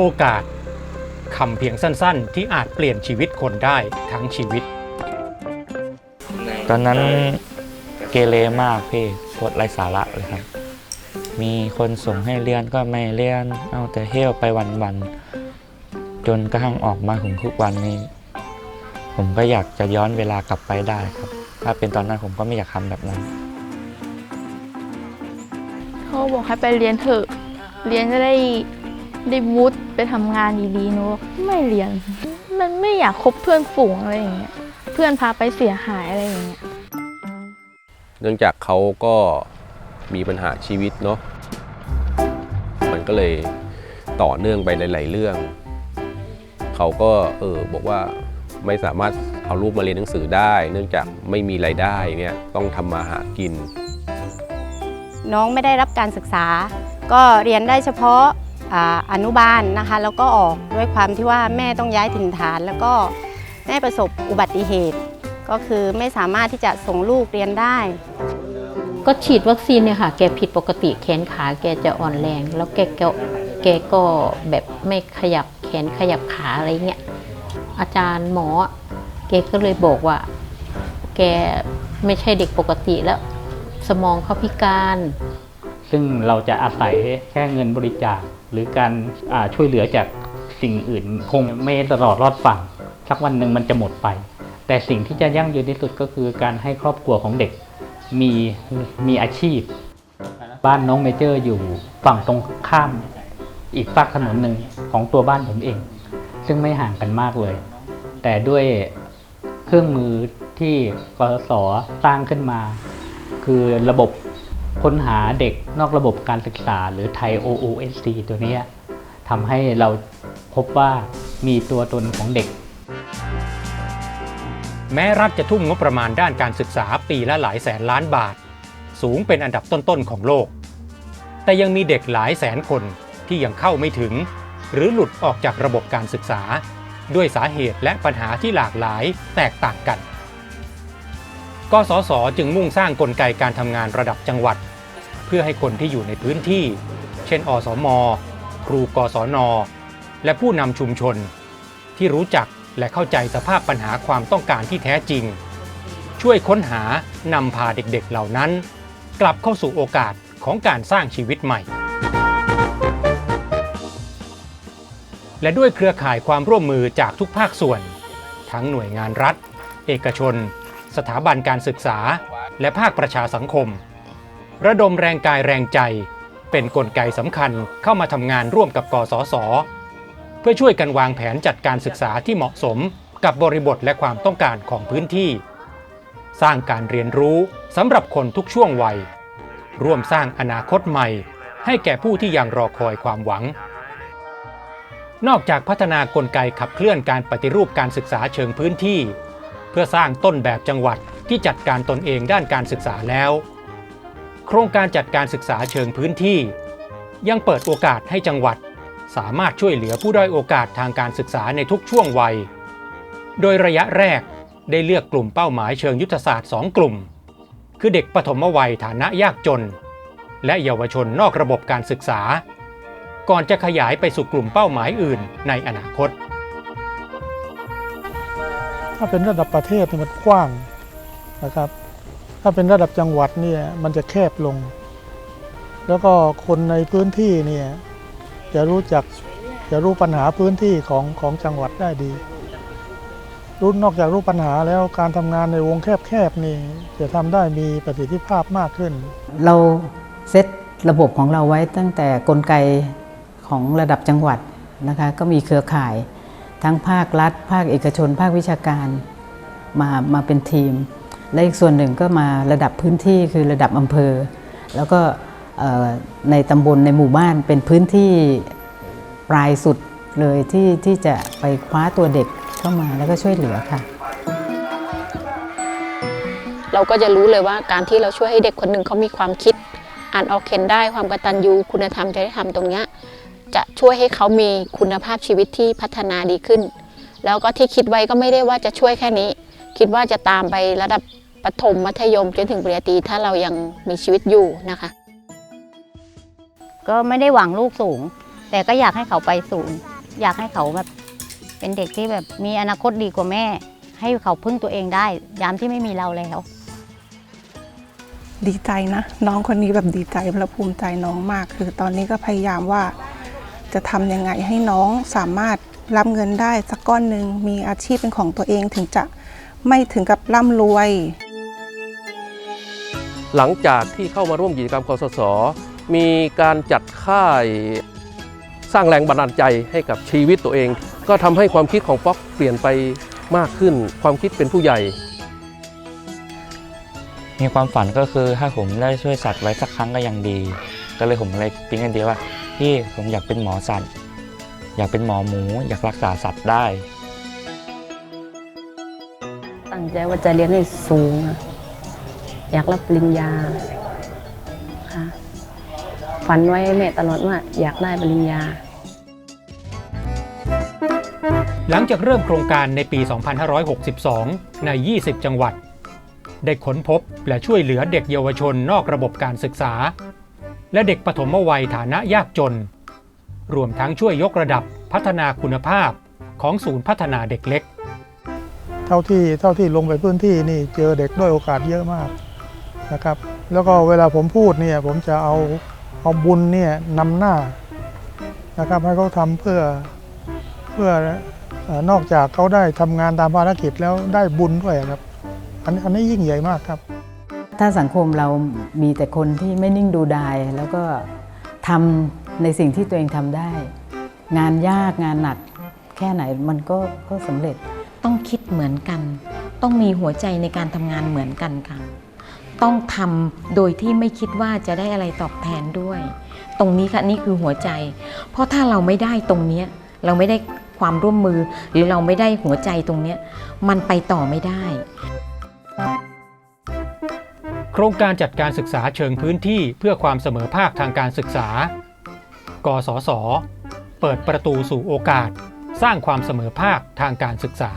โอกาสคำเพียงสั้นๆ ที่อาจเปลี่ยนชีวิตคนได้ทั้งชีวิต ตอนนั้นเกเรมากพี่โคตรไร้สาระเลยครับ มีคนส่งให้เรียนก็ไม่เรียน เอาแต่เที่ยวไปวันๆ จนกระทั่งออกมาถึงทุกวันนี้ ผมก็อยากจะย้อนเวลากลับไปได้ครับ ถ้าเป็นตอนนั้นผมก็ไม่อยากทำแบบนั้นเขาบอกให้ไปเรียนเถอะ เรียนจะได้ ได้วุฒิไปทำงานดีๆหนูบอกไม่เรียน มันไม่อยากคบเพื่อนฝูงอะไรอย่างเงี้ย เพื่อนพาไปเสียหายอะไรอย่างเงี้ย เนื่องจากเขาก็มีปัญหาชีวิตเนาะ มันก็เลยต่อเนื่องไปหลาย ๆ เรื่อง เขาก็เออบอกว่าไม่สามารถเอาลูกมาเรียนหนังสือได้ เนื่องจากไม่มีรายได้เนี่ยต้องทำมาหากิน น้องไม่ได้รับการศึกษา ก็เรียนได้เฉพาะ อ่าอนุบาลนะคะ แล้วก็ออกด้วยความที่ว่าแม่ต้องย้ายถิ่นฐาน แล้วก็แม่ประสบอุบัติเหตุ ก็คือไม่สามารถที่จะส่งลูกเรียนได้ ก็ฉีดวัคซีนเนี่ยค่ะ แกผิดปกติแขนขาแกจะอ่อนแรง แล้วแกก็แกก็แบบไม่ขยับแขนขยับขาอะไรเงี้ยอาจารย์หมอแกก็เลยบอกว่า แกไม่ใช่เด็กปกติแล้ว สมองเขาพิการ ซึ่งเราจะอาศัยแค่เงินบริจาค หรือการช่วยเหลือจากสิ่งอื่น คงไม่ตลอดรอดฝั่งสักวันหนึ่งมันจะหมดไป แต่สิ่งที่จะยั่งยืนที่สุดก็คือการให้ครอบครัวของเด็กมีมีอาชีพ บ้านน้องเมเจอร์อยู่ฝั่งตรงข้ามอีกฝากถนนหนึ่งของตัวบ้านผมเอง ซึ่งไม่ห่างกันมากเลย แต่ด้วยเครื่องมือที่กสศสร้างขึ้นมา คือระบบ ค้นหาเด็กนอกระบบการศึกษา หรือไทย OOSC ตัวนี้ทำให้เราพบว่ามีตัวตนของเด็ก แม้รัฐจะทุ่มงบประมาณด้านการศึกษาปีละหลายแสนล้านบาท สูงเป็นอันดับต้นๆของโลก แต่ยังมีเด็กหลายแสนคนที่ยังเข้าไม่ถึง หรือหลุดออกจากระบบการศึกษา ด้วยสาเหตุและปัญหาที่หลากหลายแตกต่างกันกสศจึงมุ่งสร้างกลไกการทำงานระดับจังหวัด เพื่อให้คนที่อยู่ในพื้นที่ เช่น อสม ครูกศน และผู้นำชุมชน ที่รู้จักและเข้าใจสภาพปัญหาความต้องการที่แท้จริง ช่วยค้นหานำพาเด็กๆเหล่านั้น กลับเข้าสู่โอกาสของการสร้างชีวิตใหม่ และด้วยเครือข่ายความร่วมมือจากทุกภาคส่วน ทั้งหน่วยงานรัฐ เอกชน สถาบันการศึกษา และภาคประชาสังคม ระดมแรงกายแรงใจ เป็นนกลไกสำคัญเข้ามาทำงานร่วมกับกสศเพื่อช่วยกันวางแผนจัดการศึกษาที่เหมาะสมกับบริบทและความต้องการของพื้นที่ สร้างการเรียนรู้สำหรับคนทุกช่วงวัย ร่วมสร้างอนาคตใหม่ ให้แก่ผู้ที่ยังรอคอยความหวัง นอกจากพัฒนากลไกขับเคลื่อนการปฏิรูปการศึกษาเชิงพื้นที่ เพื่อสร้างต้นแบบจังหวัดที่จัดการตนเองด้านการศึกษาแล้ว โครงการจัดการศึกษาเชิงพื้นที่ ยังเปิดโอกาสให้จังหวัด สามารถช่วยเหลือผู้ด้อยโอกาสทางการศึกษาในทุกช่วงวัย โดยระยะแรกได้เลือกกลุ่มเป้าหมายเชิงยุทธศาสตร์ 2 กลุ่ม คือเด็กปฐมวัยฐานะยากจน และเยาวชนนอกระบบการศึกษา ก่อนจะขยายไปสู่กลุ่มเป้าหมายอื่นในอนาคต ถ้าเป็นระดับประเทศมันกว้างนะครับาเป็นระดับจังหวัดเนี่ยมันจะแคบลง แล้วก็คนในพื้นที่เนี่ยจะรู้จักจะรู้ปัญหาพื้นที่ของของจังหวัดได้ดี รู้นอกจากรู้ปัญหาแล้วการทำงานในวงแคบๆนี่จะทำได้มีประสิทธิภาพมากขึ้น เราเซตระบบของเราไว้ตั้งแต่กลไกของระดับจังหวัดนะคะก็มีเครือข่าย ทั้งภาครัฐ ภาคเอกชน ภาควิชาการมามาเป็นทีม และอีกส่วนหนึ่งก็มาระดับพื้นที่คือระดับอำเภอ แล้วก็ในตำบลในหมู่บ้านเป็นพื้นที่ปลายสุดเลยที่ที่จะไปคว้าตัวเด็กเข้ามาแล้วก็ช่วยเหลือค่ะ เราก็จะรู้เลยว่าการที่เราช่วยให้เด็กคนหนึ่งเขามีความคิด อ่านออกเขียนได้ความกตัญญูคุณธรรมจริยธรรมตรงนี้จะช่วยให้เขามีคุณภาพชีวิตที่พัฒนาดีขึ้น แล้วก็ที่คิดไว้ก็ไม่ได้ว่าจะช่วยแค่นี้ คิดว่าจะตามไประดับประถมมัธยมจนถึงปริญญาตรีถ้าเรายังมีชีวิตอยู่นะคะ ก็ไม่ได้หวังลูกสูง แต่ก็อยากให้เขาไปสูง อยากให้เขาแบบเป็นเด็กที่แบบมีอนาคตดีกว่าแม่ ให้เขาพึ่งตัวเองได้ ยามที่ไม่มีเราแล้ว ดีใจนะ น้องคนนี้แบบดีใจและภูมิใจน้องมาก คือตอนนี้ก็พยายามว่า จะทำยังไงให้น้องสามารถรับเงินได้สักก้อนหนึ่งมีอาชีพเป็นของตัวเองถึงจะ ไม่ถึงกับร่ำรวย หลังจากที่เข้ามาร่วมกิจกรรมกสศมีการจัดค่ายสร้างแรงบันดาลใจให้กับชีวิตตัวเอง ก็ทำให้ความคิดของป๊อกเปลี่ยนไปมากขึ้น ความคิดเป็นผู้ใหญ่ มีความฝันก็คือถ้าผมได้ช่วยสัตว์ไว้สักครั้งก็ยังดี ก็เลยผมเลยปิ๊งไอเดียว่าพี่ผมอยากเป็นหมอสัตว์ อยากเป็นหมอหมู อยากรักษาสัตว์ได้ตั้ง ใจว่าจะเรียนให้สูงอะอยากรับปริญญาค่ะฝันไว้แม่ตลอดว่าอยากได้ปริญญา หลังจากเริ่มโครงการในปี 2562 ใน 20 จังหวัด ได้ค้นพบและช่วยเหลือเด็กเยาวชนนอกระบบการศึกษา และเด็กปฐมวัยฐานะยากจน รวมทั้งช่วยยกระดับพัฒนาคุณภาพของศูนย์พัฒนาเด็กเล็ก เท่าที่เท่าที่ลงไปพื้นที่นี่เจอเด็กด้วยโอกาสเยอะมากนะครับ แล้วก็เวลาผมพูดเนี่ยผมจะเอาเอาบุญเนี่ยนำหน้านะครับให้เขาทำเพื่อเพื่ออนอกจากเขาได้ทำงานตามภารกิจแล้วได้บุญด้วยครับ อันอันนี้ยิ่งใหญ่มากครับ ถ้าสังคมเรามีแต่คนที่ไม่นิ่งดูดายแล้วก็ทำในสิ่งที่ตัวเองทำได้ งานยากงานหนักแค่ไหนมันก็ก็สำเร็จ ต้องคิดเหมือนกัน ต้องมีหัวใจในการทำงานเหมือนกันค่ะ ต้องทำโดยที่ไม่คิดว่าจะได้อะไรตอบแทนด้วย ตรงนี้ค่ะนี่คือหัวใจ เพราะถ้าเราไม่ได้ตรงนี้เราไม่ได้ความร่วมมือ หรือเราไม่ได้หัวใจตรงนี้มันไปต่อไม่ได้ โครงการจัดการศึกษาเชิงพื้นที่เพื่อความเสมอภาคทางการศึกษา กสศ เปิดประตูสู่โอกาส สร้างความเสมอภาคทางการศึกษา